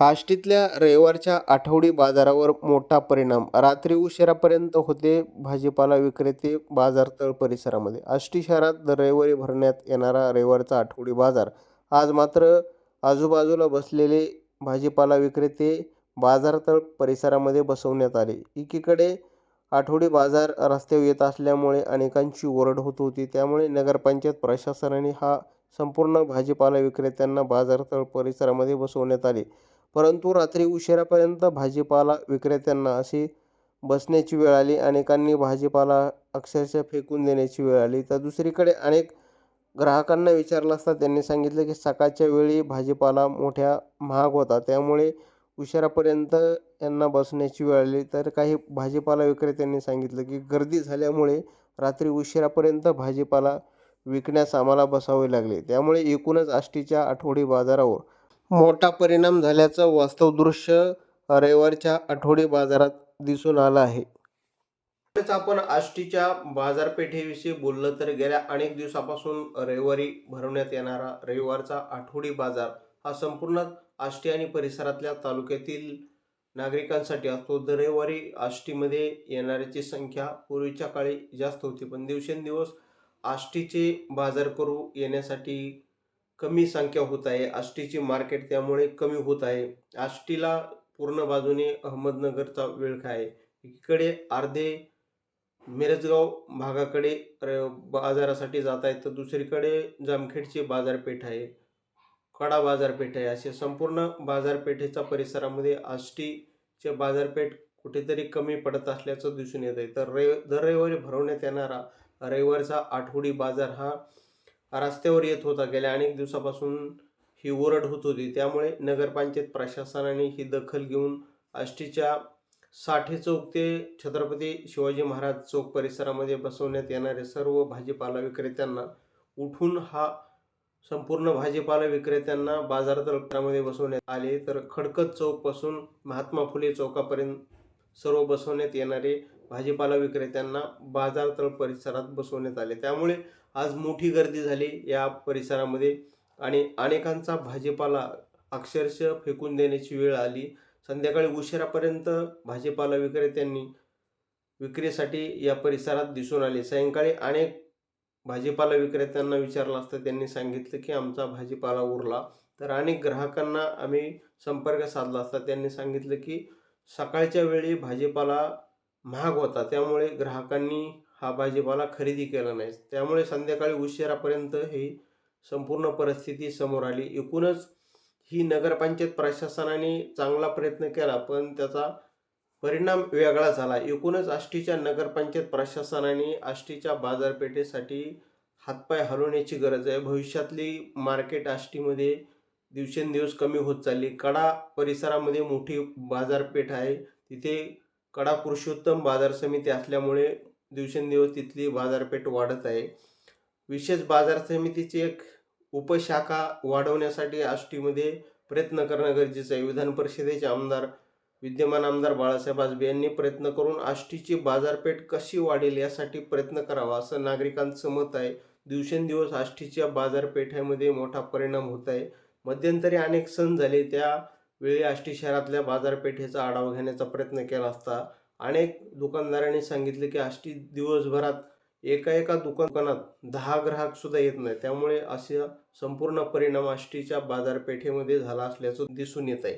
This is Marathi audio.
आष्टीतल्या रविवारच्या आठवडी बाजारावर मोठा परिणाम. रात्री उशिरापर्यंत होते भाजीपाला विक्रेते बाजारतळ परिसरामध्ये. आष्टी शहरात दर रविवारी भरण्यात येणारा रविवारचा आठवडी बाजार. आज मात्र आजूबाजूला बसलेले भाजीपाला विक्रेते बाजारतळ परिसरामध्ये बसवण्यात आले. एकीकडे आठवडी बाजार रस्त्यावर येत असल्यामुळे अनेकांची ओरड होत होती. त्यामुळे नगरपंचायत प्रशासनाने हा संपूर्ण भाजीपाला विक्रेत्यांना बाजारतळ परिसरामध्ये बसवण्यात आले. परंतु रात्री उशिरापर्यंत भाजीपाला विक्रेत्यांना अशी बसण्याची वेळ आली. अनेकांनी भाजीपाला अक्षरशः फेकून देण्याची वेळ आली. तर दुसरीकडे अनेक ग्राहकांना विचारलं असता त्यांनी सांगितलं की सकाळच्या वेळी भाजीपाला मोठ्या महाग होता. त्यामुळे उशिरापर्यंत यांना बसण्याची वेळ आली. तर काही भाजीपाला विक्रेत्यांनी सांगितलं की गर्दी झाल्यामुळे रात्री उशिरापर्यंत भाजीपाला विकण्यास आम्हाला बसावे लागले. त्यामुळे एकूणच आष्टीच्या आठवडी बाजारावर मोठा परिणाम झाल्याचं वास्तव दृश्य रविवारच्या आठवडी बाजारात दिसून आलं आहे. आपण आष्टीच्या बाजारपेठेविषयी बोललं तर गेल्या अनेक दिवसापासून रविवारी भरवण्यात येणारा रविवारचा आठवडी बाजार हा संपूर्ण आष्टी आणि परिसरातल्या तालुक्यातील नागरिकांसाठी असतो. दर रविवारी आष्टीमध्ये येणाऱ्याची संख्या पूर्वीच्या काळी जास्त होती. पण दिवसेंदिवस आष्टीचे बाजार करू येण्यासाठी कमी संख्या होत आहे. आष्टीची मार्केट त्यामुळे कमी होत आहे. आष्टीला पूर्ण बाजूने अहमदनगरचा विळखा आहे. एकीकडे अर्धे मिरजगाव भागाकडे र- बाजारासाठी जात आहेत तर दुसरीकडे जामखेडची बाजारपेठ आहे. कडा बाजारपेठ आहे. असे संपूर्ण बाजारपेठेच्या परिसरामध्ये आष्टीचे बाजारपेठ कुठेतरी कमी पडत असल्याचं दिसून येत आहे. तर रवि दर रविवारी भरवण्यात येणारा रविवारचा आठवडी बाजार हा रस्त्यावर येत होता गेल्या अनेक दिवसापासून ही ओरड होत होती. त्यामुळे नगरपंचायत प्रशासनाने ही दखल घेऊन आष्टीच्या साठे चौक ते छत्रपती शिवाजी महाराज चौक परिसरामध्ये बसवण्यात येणारे सर्व भाजीपाला विक्रेत्यांना उठून हा संपूर्ण भाजीपाला विक्रेत्यांना बाजारतळामध्ये बसवण्यात आले. तर खडकत चौकपासून महात्मा फुले चौकापर्यंत सर्व बसवण्यात येणारे भाजीपाला विक्रेत्यांना बाजारतळ परिसरात बसवण्यात आले. त्यामुळे आज मोठी गर्दी झाली या परिसरामध्ये आणि अनेकांचा भाजीपाला अक्षरशः फेकून देण्याची वेळ आली. संध्याकाळी उशिरापर्यंत भाजीपाला विक्रेत्यांनी विक्रीसाठी या परिसरात दिसून आले. सायंकाळी अनेक भाजीपाला विक्रेत्यांना विचारलं असतं. त्यांनी सांगितलं की आमचा भाजीपाला उरला. तर अनेक ग्राहकांना आम्ही संपर्क साधला असता. त्यांनी सांगितलं की सकाळच्या वेळी भाजीपाला महाग होता. त्यामुळे ग्राहकांनी हा भाजीपाला खरेदी केला नाही. त्यामुळे संध्याकाळी उशिरापर्यंत ही संपूर्ण परिस्थिती समोर आली. एकूणच ही नगरपंचायत प्रशासनाने चांगला प्रयत्न केला पण त्याचा परिणाम वेगळा झाला. एकूणच आष्टीच्या नगरपंचायत प्रशासनाने आष्टीच्या बाजारपेठेसाठी हातपाय हलवण्याची गरज आहे. भविष्यातली मार्केट आष्टीमध्ये दिवसेंदिवस कमी होत चालली. कडा परिसरामध्ये मोठी बाजारपेठ आहे. तिथे कडा पुरुषोत्तम बाजार समिती असल्यामुळे दिवसेंदिवस तिथली बाजारपेठ वाढत आहे. विशेष बाजार समितीची एक उपशाखा वाढवण्यासाठी आष्टीमध्ये प्रयत्न करणं गरजेचं आहे. विधान परिषदेचे आमदार विद्यमान आमदार बाळासाहेब आजबे यांनी प्रयत्न करून आष्टीची बाजारपेठ कशी वाढेल यासाठी प्रयत्न करावा असं नागरिकांचं मत आहे. दिवसेंदिवस आष्टीच्या बाजारपेठेमध्ये मोठा परिणाम होत आहे. मध्यंतरी अनेक सण झाले त्या वेळी आष्टी शहरातल्या बाजारपेठेचा आढावा घेण्याचा प्रयत्न केला असता अनेक दुकानदारांनी सांगितले की आष्टी दिवसभरात एका एका दुकानात दहा ग्राहक सुद्धा येत नाही त्यामुळे असा संपूर्ण परिणाम आष्टीच्या बाजारपेठेमध्ये झाला असल्याचं दिसून येत आहे.